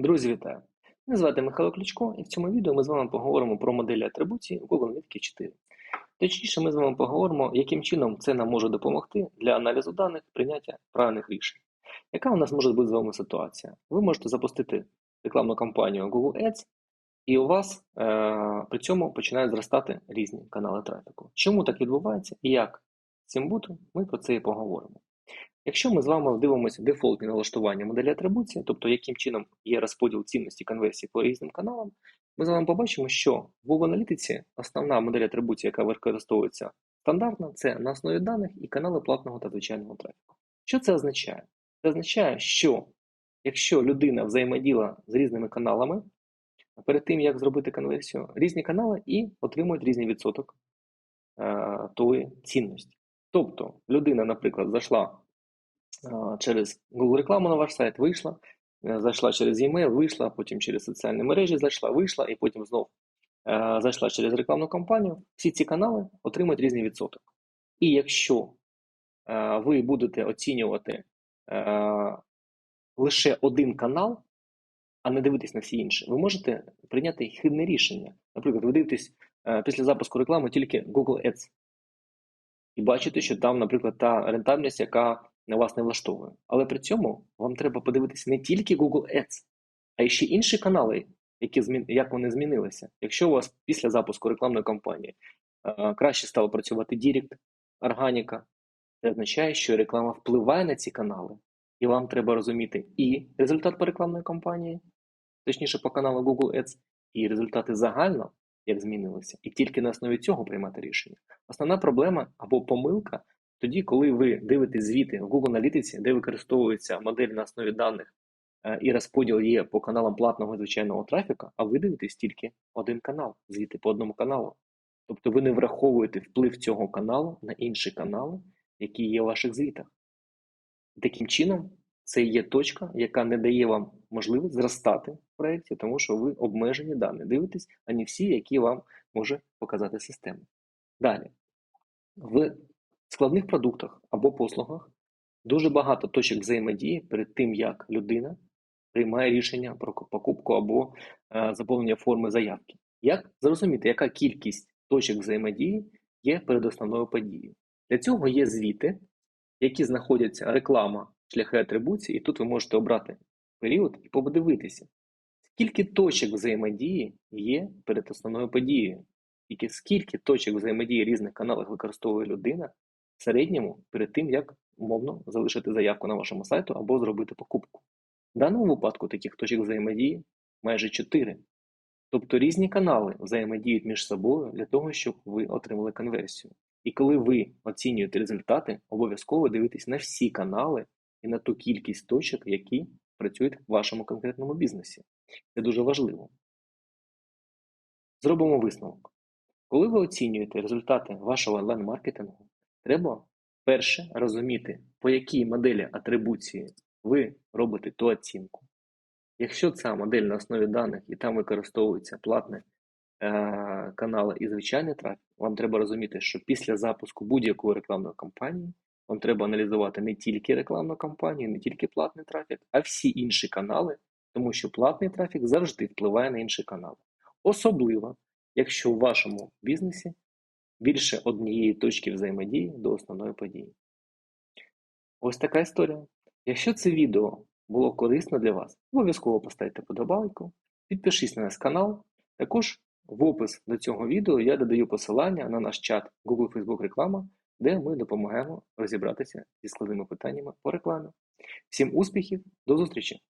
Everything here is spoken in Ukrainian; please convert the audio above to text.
Друзі, вітаю! Мене звати Михайло Ключко, і в цьому відео ми з вами поговоримо про моделі атрибуції Google Analytics 4. Точніше, ми з вами поговоримо, яким чином це нам може допомогти для аналізу даних прийняття правильних рішень. Яка у нас може бути з вами ситуація? Ви можете запустити рекламну кампанію Google Ads, і у вас е- при цьому починають зростати різні канали трафіку. Чому так відбувається і як цим бути, ми про це і поговоримо. Якщо ми з вами дивимося дефолтні налаштування моделі атрибуції, тобто яким чином є розподіл цінності конверсії по різним каналам, ми з вами побачимо, що в аналітиці основна модель атрибуції, яка використовується стандартно, це на основі даних і канали платного та звичайного трафіку. Що це означає? Це означає, що якщо людина взаємоділа з різними каналами, перед тим як зробити конверсію, різні канали і отримують різний відсоток е, тої цінності. Тобто людина, наприклад, зайшла через Google рекламу на ваш сайт, вийшла, е, зайшла через e-mail, вийшла, потім через соціальні мережі зайшла, вийшла, і потім знов е, зайшла через рекламну кампанію. Всі ці канали отримують різний відсоток. І якщо е, ви будете оцінювати лише один канал, а не дивитись на всі інші, ви можете прийняти хибне рішення. Наприклад, ви дивитесь після запуску реклами тільки Google Ads. І бачите, що там, наприклад, та рентабельність, яка вас не влаштовує. Але при цьому вам треба подивитися не тільки Google Ads, а й ще інші канали, які як вони змінилися. Якщо у вас після запуску рекламної кампанії е, краще стало працювати Дірект, органіка, це означає, що реклама впливає на ці канали, і вам треба розуміти і результат по рекламної кампанії, точніше по каналу Google Ads, і результати загально, як змінилися, і тільки на основі цього приймати рішення. Основна проблема або помилка тоді, коли ви дивитесь звіти в Google Аналітиці, де використовується модель на основі даних е, і розподіл є по каналам платного звичайного трафіка, а ви дивитесь тільки один канал, звіти по одному каналу. Тобто ви не враховуєте вплив цього каналу на інші канали, які є в ваших звітах. Таким чином, це є точка, яка не дає вам можливість зростати в проєкті, тому що ви обмежені дані дивитесь, а не всі, які вам може показати система. Далі. В складних продуктах або послугах дуже багато точок взаємодії перед тим, як людина приймає рішення про покупку або е, заповнення форми заявки. Як зрозуміти, яка кількість точок взаємодії є перед основною подією? Для цього є звіти, які знаходяться реклама, шляхи атрибуції, і тут ви можете обрати період і подивитися, скільки точок взаємодії є перед основною подією, і скільки точок взаємодії різних каналах використовує людина середньому перед тим, як умовно залишити заявку на вашому сайту або зробити покупку. В даному випадку таких точок взаємодії майже 4. Тобто різні канали взаємодіють між собою для того, щоб ви отримали конверсію. І коли ви оцінюєте результати, обов'язково дивитесь на всі канали і на ту кількість точок, які працюють в вашому конкретному бізнесі. Це дуже важливо. Зробимо висновок. Коли ви оцінюєте результати вашого онлайн-маркетингу, Треба перше розуміти, по якій моделі атрибуції ви робите ту оцінку. Якщо ця модель на основі даних і там використовуються платні е, канали і звичайний трафік, вам треба розуміти, що після запуску будь-якої рекламної кампанії вам треба аналізувати не тільки рекламну кампанію, не тільки платний трафік, а всі інші канали, тому що платний трафік завжди впливає на інші канали. Особливо, якщо в вашому бізнесі більше однієї точки взаємодії до основної події. Ось така історія. Якщо це відео було корисно для вас, обов'язково поставте подобайку, підпишіться на наш канал. Також в опис до цього відео я додаю посилання на наш чат Google Facebook реклама, де ми допомагаємо розібратися зі складними питаннями по рекламі. Всім успіхів, до зустрічі!